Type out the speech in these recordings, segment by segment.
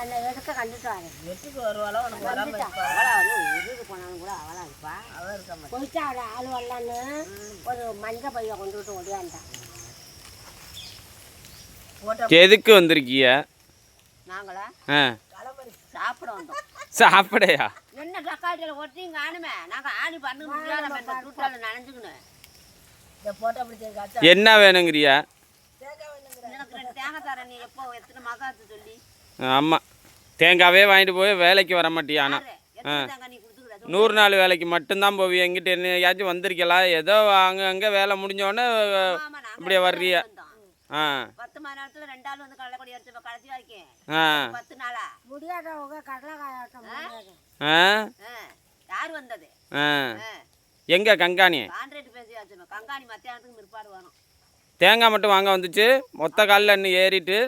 நான் எடுக்க கண்டுட்டு வரேன். எட்டுக்கு வருவாளோ உனக்கு வராம வந்துட்டா. இருப்பா அவளா? வந்து இதுக்கு போனாலும் கூட அவளா இருப்பா. அவ இருக்க மாட்டா. போயிட்டு அவளை ஆள் வரலான்னு ஒரு மஞ்சள் பைய கொண்டு விட்டு ஓடியாண்டான் போட்டோ எதுக்கு வந்திருக்கீங்க? நாங்களா? ஆ. சாப்பிட வந்தோம். சாப்பிடையா? என்ன தக்காளியில் ஒட்டியும் காணுமே? நாங்கள் ஆடி பண்ண முடியாத நனைஞ்சுக்கணும் இந்த போட்டோ என்ன வேணுங்கிறியா? தேங்காய் வேணுங்கிற. எனக்கு ரெண்டு தேங்காய் தரேன் நீ எப்போ எத்தனை மகாத்து சொல்லி? ஆமாம் தேங்காவே வாங்கிட்டு போய் வேலைக்கு வர மாட்டியா ஆனால் கொடுத்துக்கிற? நூறு நாள் வேலைக்கு மட்டும்தான் போவி எங்கிட்ட என்னையாச்சும் வந்திருக்கலாம் ஏதோ அங்கே அங்கே வேலை முடிஞ்சோடனே இப்படியே வர்றிய ஆ. பத்து மணி நேரத்துல ரெண்டு ஆள் வந்து கடலைக்கொடி எடுத்து கடைசி வரைக்கும் ஆ. பத்து நாளா? முடியாதவங்க கடலைக்காயாட்டம் ஆ? யார் வந்தது? ஆ. எங்கே கங்காணி? கான்ட்ராக்ட் பேசியாச்சு கங்காணி மத்தியானத்துக்கு பிற்பாடு வரும் தேங்காய் மட்டும் வாங்க வந்துச்சு. மொத்த காலில் இன்னும் ஏறிட்டு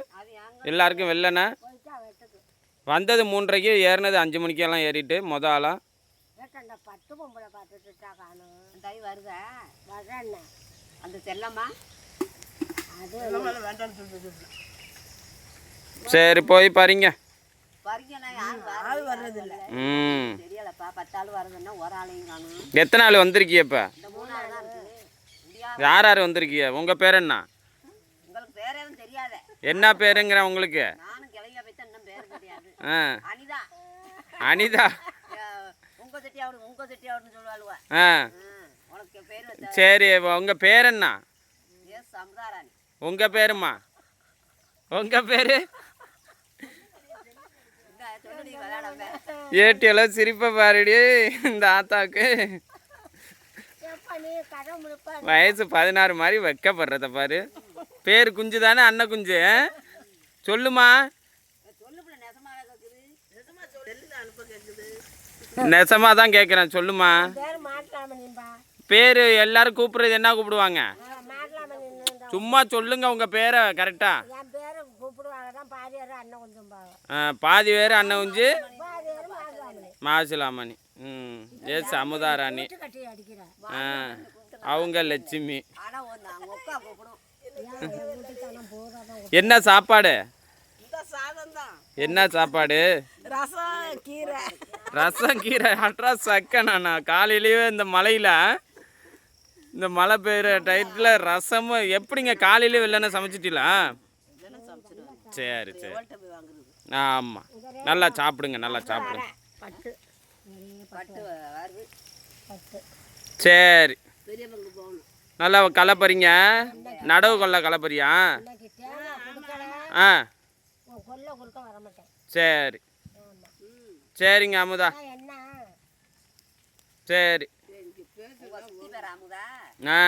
எல்லாருக்கும் வெள்ளனை வந்தது மூன்றரைக்கு ஏறினது அஞ்சு மணிக்கெல்லாம் ஏறிட்டு மொத ஆளாக பத்து பொம்பளை பார்த்துட்டு காணும் தை வருதா? வர்றேன் அந்த செல்லம்மா? அது நம்மளால வேண்டாம்னு சொல்லிட்டு சரி போய் பாருங்க. வரைக்கும் யார் ஆள் வர்றது இல்லை ம். தெரியலப்பா பத்து ஆள் வருதுன்னா ஒரு ஆளையும் காணும். எத்தனை ஆள் வந்திருக்கிய இப்போ யார் யார் வந்திருக்கிய? உங்கள் பேர் என்ன? உங்களுக்கு பேர் எதுவும் தெரியாத. என்ன பேருங்கிற உங்களுக்கு? ஆ. அனிதா. உங்க உங்க சொல்லுவாளுவ. ஆ. உனக்கு பேர் சரி உங்கள் பேர் என்ன? எஸ் சமுதாராணி உங்கள் பேருமா? உங்கள் பேர்? ஏட்டியெல்லாம் சிரிப்பை பாருடி இந்த ஆத்தாக்கு. வயசு பதினாறு மாதிரி வைக்கப்படுறத பாரு. பேர் குஞ்சு தானே அண்ணன் குஞ்சு ஆ? சொல்லுமா? நெசமாக தான் கேட்குறேன் சொல்லுமா. பேர் எல்லாரும் கூப்பிடுறது என்ன கூப்பிடுவாங்க? சும்மா சொல்லுங்க உங்கள் பேரை பாவம் பாதி பேர் அண்ணன் குஞ்சு? மாசிலாமணி. ம் ஏ சமுதாராணி. ஆ அவங்க லட்சுமி. என்ன சாப்பாடு? இந்த சாதம் தான் என்ன சாப்பாடு? ரசம் கீரை. ரசம் கீரை. அட்ரா சக்கண்ணா காலையிலேயே இந்த மலையில் இந்த மழை பெய்கிற டயத்தில் ரசமும் எப்படிங்க காலையிலே இல்லைன்னா சமைச்சிட்டீங்களா? சரி சரி. ஆமாம் நல்லா சாப்பிடுங்க நல்லா சாப்பிடுங்க. சரி. நல்லா கலப்பறிங்க. நடவு கொல்ல கலப்பறியா? ஆ. சரி. சரிங்க அமுதா. என்ன? சரி. ஆ.